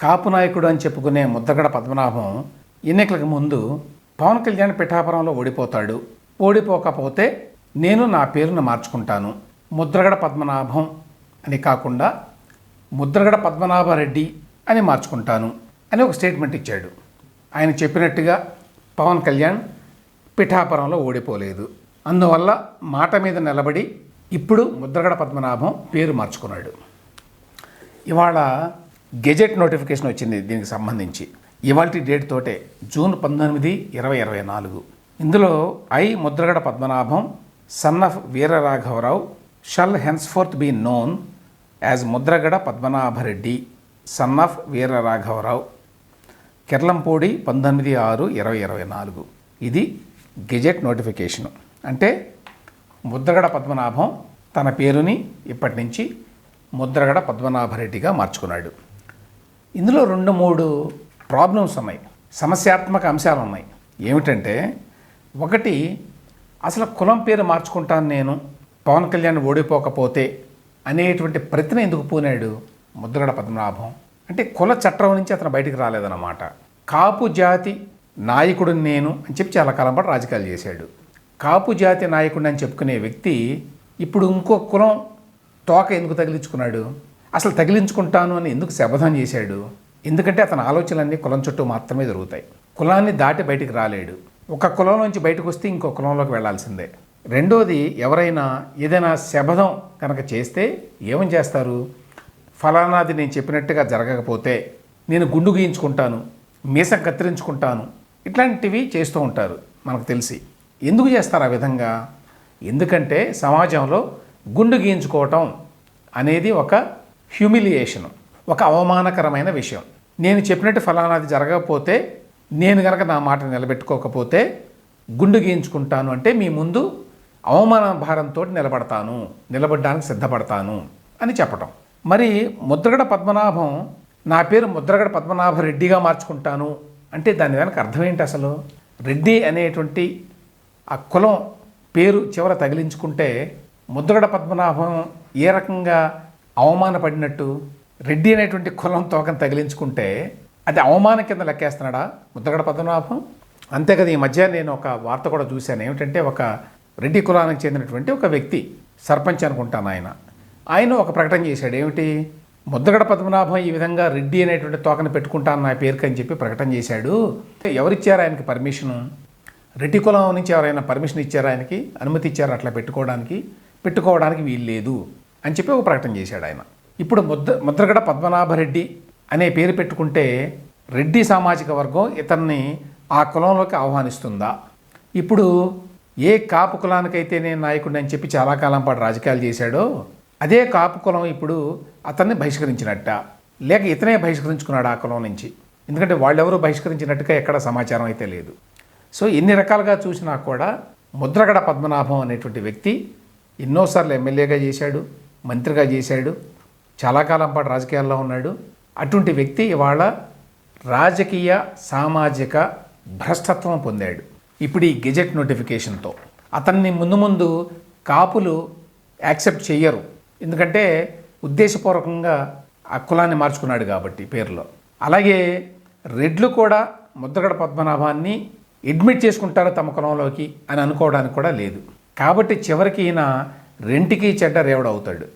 కాపు నాయకుడు అని చెప్పుకునే ముద్దగడ పద్మనాభం ఎన్నికలకు ముందు పవన్ కళ్యాణ్ పిఠాపురంలో ఓడిపోతాడు. ఓడిపోకపోతే నేను నా పేరును మార్చుకుంటాను. ముద్రగడ పద్మనాభం అని కాకుండా ముద్రగడ పద్మనాభరెడ్డి అని మార్చుకుంటాను అని ఒక స్టేట్మెంట్ ఇచ్చాడు. ఆయన చెప్పినట్టుగా పవన్ కళ్యాణ్ పిఠాపురంలో ఓడిపోలేదు. అందువల్ల మాట మీద నిలబడి ఇప్పుడు ముద్రగడ పద్మనాభం పేరు మార్చుకున్నాడు. ఇవాళ గెజెట్ నోటిఫికేషన్ వచ్చింది దీనికి సంబంధించి. ఇవాళ డేట్ తోటే జూన్ పంతొమ్మిది ఇరవై ఇరవై నాలుగు. ఇందులో I Mudragada Padmanabham son of వీరరాఘవరావు shall హెన్స్ఫోర్త్ be known as Mudragada Padmanabha Reddy son of వీరరాఘవరావు. Kirlampudi పంతొమ్మిది ఆరు ఇరవై ఇరవై నాలుగు. ఇది గెజెట్ నోటిఫికేషన్. అంటే ముద్రగడ పద్మనాభం తన పేరుని ఇప్పటి నుంచి ముద్రగడ పద్మనాభరెడ్డిగా మార్చుకున్నాడు. ఇందులో రెండు మూడు ప్రాబ్లమ్స్ ఉన్నాయి. సమస్యాత్మక అంశాలు ఉన్నాయి. ఏమిటంటే ఒకటి అసలు కులం పేరు మార్చుకుంటాను నేను పవన్ కళ్యాణ్ ఓడిపోకపోతే అనేటువంటి ప్రతిన ఎందుకు పూనాడు? ముద్రగడ పద్మనాభం. అంటే కుల చట్టం నుంచి అతను బయటికి రాలేదన్నమాట. కాపు జాతి నాయకుడు నేను అని చెప్పి చాలా కాలం పాటు రాజకీయాలు చేశాడు. కాపు జాతి నాయకుడిని అని చెప్పుకునే వ్యక్తి ఇప్పుడు ఇంకో కులం తోక ఎందుకు తగిలించుకున్నాడు? అసలు తగిలించుకుంటాను అని ఎందుకు శపథం చేశాడు? ఎందుకంటే అతని ఆలోచనలన్నీ కులం చుట్టూ మాత్రమే జరుగుతాయి. కులాన్ని దాటి బయటికి రాలేడు. ఒక కులం నుంచి బయటకు వస్తే ఇంకో కులంలోకి వెళ్ళాల్సిందే రెండోది ఎవరైనా ఏదైనా శపథం కనుక చేస్తే ఏమని చేస్తారు? ఫలానాది నేను చెప్పినట్టుగా జరగకపోతే నేను గుండు గీయించుకుంటాను మీసం కత్తిరించుకుంటాను ఇట్లాంటివి చేస్తూ ఉంటారు మనకు తెలిసి. ఎందుకు చేస్తారు ఆ విధంగా? ఎందుకంటే సమాజంలో గుండు గీయించుకోవటం అనేది ఒక హ్యూమిలియేషన్ ఒక అవమానకరమైన విషయం. నేను చెప్పినట్టు ఫలానాది జరగకపోతే నేను కనుక నా మాట నిలబెట్టుకోకపోతే గుండు గీయించుకుంటాను అంటే మీ ముందు అవమాన భారంతో నిలబడతాను. నిలబడడానికి సిద్ధపడతాను అని చెప్పటం. మరి ముద్రగడ పద్మనాభం నా పేరు ముద్రగడ పద్మనాభ రెడ్డిగా మార్చుకుంటాను అంటే దాని వెనక అర్థం ఏంటి అసలు? రెడ్డి అనేటువంటి ఆ కులం పేరు చివర తగిలించుకుంటే ముద్రగడ పద్మనాభం ఏ రకంగా అవమానపడినట్టు రెడ్డి అనేటువంటి కులం తోకను తగిలించుకుంటే అది అవమానం కింద లెక్కేస్తున్నాడా ముద్రగడ పద్మనాభం? అంతే కదా ఈ మధ్య నేను ఒక వార్త కూడా చూశాను. ఏమిటంటే ఒక రెడ్డి కులానికి చెందినటువంటి ఒక వ్యక్తి సర్పంచ్ అనుకుంటాను ఆయన. ఆయన ఒక ప్రకటన చేశాడు. ఏమిటి? ముద్రగడ పద్మనాభం ఈ విధంగా రెడ్డి అనేటువంటి తోకను పెట్టుకుంటాను నా పేరుకి అని చెప్పి ప్రకటన చేశాడు. ఎవరిచ్చారు ఆయనకి పర్మిషను? రెడ్డి కులం నుంచి ఎవరైనా పర్మిషన్ ఇచ్చారా ఆయనకి? అనుమతి ఇచ్చారు అట్లా పెట్టుకోవడానికి? పెట్టుకోవడానికి వీలు లేదు అని చెప్పి ఒక ప్రకటన చేశాడు ఆయన. ఇప్పుడు ముద్ర ముద్రగడ పద్మనాభరెడ్డి అనే పేరు పెట్టుకుంటే రెడ్డి సామాజిక వర్గం ఇతన్ని ఆ కులంలోకి ఆహ్వానిస్తుందా? ఇప్పుడు ఏ కాపు కులానికైతే నేను నాయకుడిని అని చెప్పి చాలా కాలం పాటు రాజకీయాలు చేశాడో అదే కాపు కులం ఇప్పుడు అతన్ని బహిష్కరించినట్ట. లేక ఇతనే బహిష్కరించుకున్నాడు ఆ కులం నుంచి. ఎందుకంటే వాళ్ళెవరూ బహిష్కరించినట్టుగా ఎక్కడ సమాచారం అయితే లేదు. సో ఎన్ని రకాలుగా చూసినా కూడా ముద్రగడ పద్మనాభం అనేటువంటి వ్యక్తి ఎన్నోసార్లు ఎమ్మెల్యేగా చేశాడు. మంత్రిగా చేశాడు. చాలా కాలం పాటు రాజకీయాల్లో ఉన్నాడు. అటువంటి వ్యక్తి ఇవాళ రాజకీయ సామాజిక భ్రష్టత్వం పొందాడు. ఇప్పుడు ఈ గెజెట్ నోటిఫికేషన్తో అతన్ని ముందు ముందు కాపులు యాక్సెప్ట్ చేయరు ఎందుకంటే ఉద్దేశపూర్వకంగా ఆ కులాన్ని మార్చుకున్నాడు కాబట్టి పేరులో. అలాగే రెడ్లు కూడా ముద్రగడ పద్మనాభాన్ని అడ్మిట్ చేసుకుంటారు తమ కులంలోకి అని అనుకోవడానికి కూడా లేదు. కాబట్టి చివరికి ఈయన రెంటికి చెడ్డ రేవడవుతాడు.